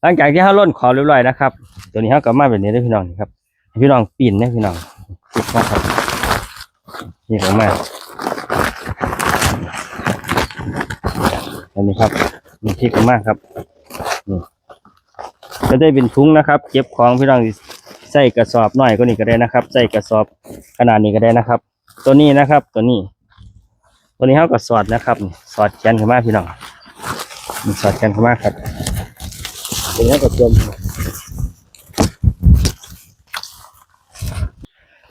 หลังจากที่เขาล่นขอบเรียบร้อยนะครับ ตัวนี้เขาก็มาแบบนี้ได้พี่น้องครับพี่น้องปีนนะพี่น้องปิดมาครับนี่ออกมาอันนี้ครับนี่ที่ออกมาครับนี่ก็ได้เป็นถุงนะครับเก็บของพี่น้องใส่กระสอบหน่อยก็นี่ก็ได้นะครับ ใส่กระสอบขนาดนี้ก็ได้นะครับ ตัวนี้นะครับ ตัวนี้ ตัวนี้เขาก็สอดนะครับ สอดแขนขึ้นมาพี่น้องสอดแขนขึ้นมาครับ ตัวนี้ก็จม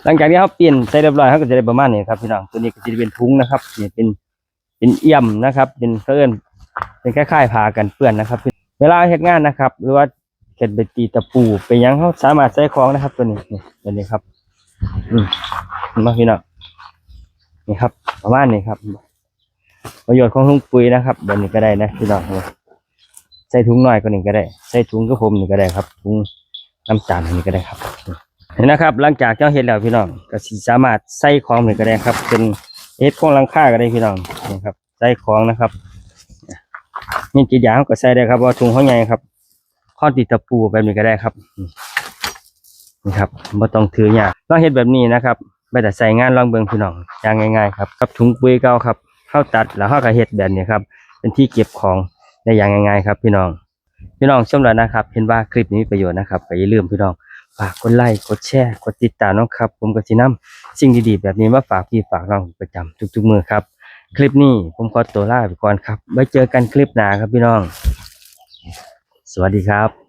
หลังจากที่เขาเปลี่ยนใส่เรียบร้อยเขาก็จะได้ประมาณนี้ครับพี่น้องตัวนี้ก็จะเป็นถุงนะครับนี่เป็นเป็นเอี่ยมนะครับ เป็นเพื่อนเป็นคล้ายๆผากันเปื้อนนะครับ เวลาเฮ็ดงานนะครับ หรือว่าเกิดไปตีตะปูไปยังเขาสามารถใส่ของนะครับ ตัวนี้นี่ตัวนี้ครับอืมมาพี่น้องนี่ครับ ประมาณนี้ครับ ประโยชน์ของถุงปุ๋ยนะครับแบบนี้ก็ได้นะพี่น้อง ใส่ถุงหน่อยก็นี่ก็ได้ ใส่ถุงกระผมนี่ก็ได้ครับถุงน้ำจานนี่ก็ได้ครับเห็นนะครับ หลังจากเจ้าเห็ดแล้วพี่น้องก็สิสามารถใส่ของนี่ก็ได้ครับ เป็นเฮ็ดของลังค่าก็ได้พี่น้องนี่ครับ ใส่ของนะครับนี่จีดยางก็ใส่ได้ครับว่าถุงเขาใหญ่ครับข้อติดตะปูแบบนี้ก็ได้ครับนี่ครับไม่ต้องถือยากลองเฮ็ดแบบนี้นะครับไม่แต่ใส่งานลองเบิ่งพี่น้องอย่างง่ายๆครับกับถุงปุ๋ยเก่าครับเข้าตัดแล้วเข้ากับเฮ็ดแบบนี้ครับเป็นที่เก็บของ ได้อย่างง่ายๆครับพี่น้อง พี่น้องชมแล้วนะครับ เห็นว่าคลิปนี้มีประโยชน์นะครับก็อย่าลืมพี่น้องฝากกดไลค์กดแชร์กดติดตามน้องครับผมก็สินำสิ่งดีๆแบบนี้มาฝากพี่ฝากน้องประจำทุกๆมือครับ คลิปนี้ผมขอตัวลาไปก่อนครับไว้เจอกันคลิปหน้าครับพี่น้อง สวัสดีครับ